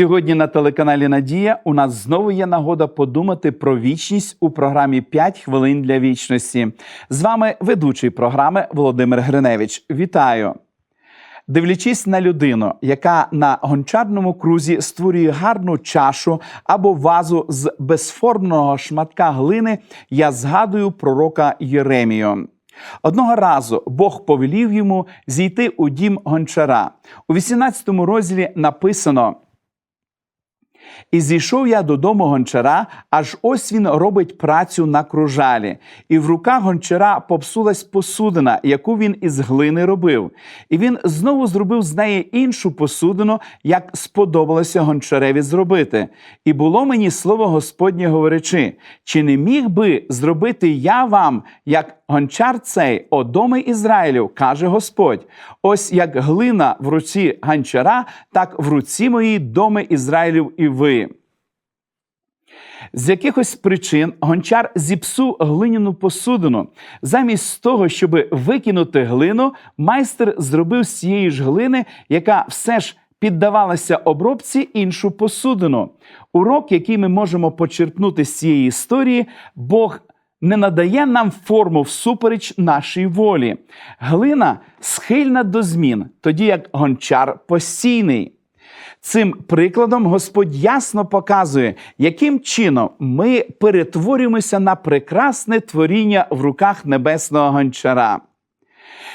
Сьогодні на телеканалі Надія у нас знову є нагода подумати про вічність у програмі «5 хвилин для вічності. З вами ведучий програми Володимир Гриневич. Вітаю! Дивлячись на людину, яка на гончарному крузі створює гарну чашу або вазу з безформного шматка глини, я згадую пророка Єремію. Одного разу Бог повелів йому зійти у дім гончара. У 18 розділі написано. І зійшов я додому гончара, аж ось він робить працю на кружалі, і в руках гончара попсулась посудина, яку він із глини робив. І він знову зробив з неї іншу посудину, як сподобалося гончареві зробити. І було мені слово Господнє говорячи: чи не міг би зробити я вам, як гончар цей, о доми Ізраїлю, каже Господь. Ось як глина в руці гончара, так в руці моїй доми Ізраїлів і ви. З якихось причин гончар зіпсув глиняну посудину. Замість того, щоб викинути глину, майстер зробив з цієї ж глини, яка все ж піддавалася обробці іншу посудину. Урок, який ми можемо почерпнути з цієї історії, Бог не надає нам форму всупереч нашій волі. Глина схильна до змін, тоді як гончар постійний. Цим прикладом Господь ясно показує, яким чином ми перетворюємося на прекрасне творіння в руках небесного гончара.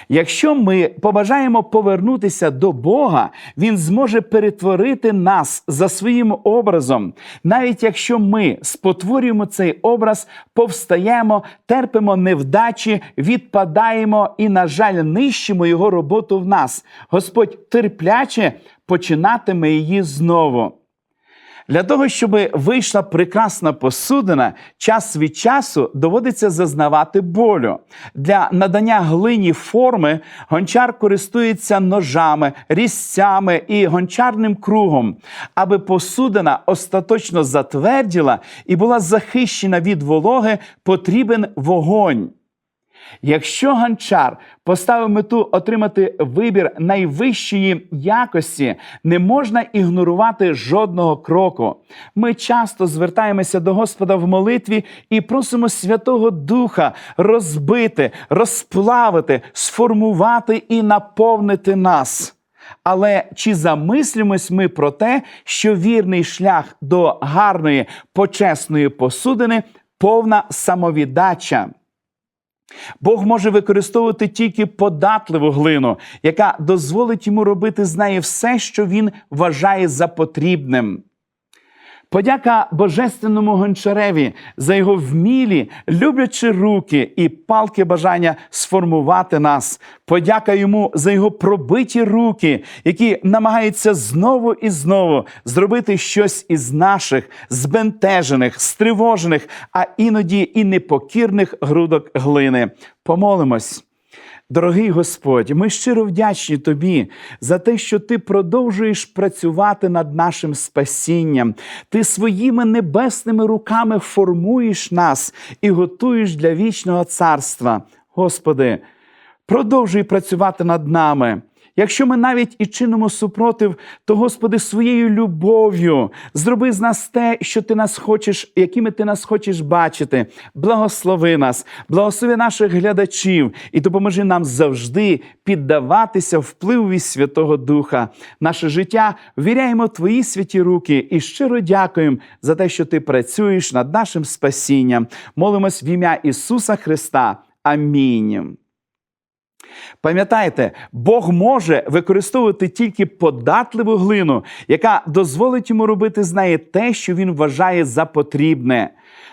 Якщо ми побажаємо повернутися до Бога, Він зможе перетворити нас за своїм образом, навіть якщо ми спотворюємо цей образ, повстаємо, терпимо невдачі, відпадаємо і, на жаль, нищимо його роботу в нас. Господь терпляче починатиме її знову. Для того, щоб вийшла прекрасна посудина, час від часу доводиться зазнавати болю. Для надання глині форми гончар користується ножами, різцями і гончарним кругом, аби посудина остаточно затверділа і була захищена від вологи, потрібен вогонь. Якщо гончар поставив мету отримати вибір найвищої якості, не можна ігнорувати жодного кроку. Ми часто звертаємося до Господа в молитві і просимо Святого Духа розбити, розплавити, сформувати і наповнити нас. Але чи замислюємось ми про те, що вірний шлях до гарної почесної посудини повна самовіддача? Бог може використовувати тільки податливу глину, яка дозволить йому робити з неї все, що він вважає за потрібним. Подяка Божественному гончареві за його вмілі, люблячі руки і палки бажання сформувати нас. Подяка йому за його пробиті руки, які намагаються знову і знову зробити щось із наших збентежених, стривожених, а іноді і непокірних грудок глини. Помолимось. Дорогий Господь, ми щиро вдячні Тобі за те, що Ти продовжуєш працювати над нашим спасінням. Ти своїми небесними руками формуєш нас і готуєш для вічного царства. Господи, продовжуй працювати над нами. Якщо ми навіть і чинимо супротив, то, Господи, своєю любов'ю зроби з нас те, що ти нас хочеш, якими ти нас хочеш бачити. Благослови нас, благослови наших глядачів і допоможи нам завжди піддаватися впливові Святого Духа. Наше життя ввіряємо Твої святі руки і щиро дякуємо за те, що ти працюєш над нашим спасінням. Молимось в ім'я Ісуса Христа. Амінь. Пам'ятайте, Бог може використовувати тільки податливу глину, яка дозволить йому робити з неї те, що він вважає за потрібне.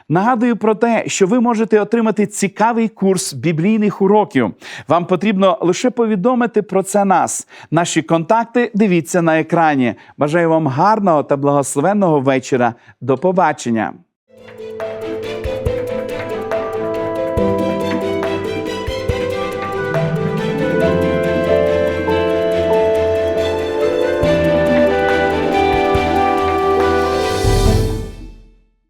Нагадую про те, що ви можете отримати цікавий курс біблійних уроків. Вам потрібно лише повідомити про це нас. Наші контакти дивіться на екрані. Бажаю вам гарного та благословенного вечора. До побачення!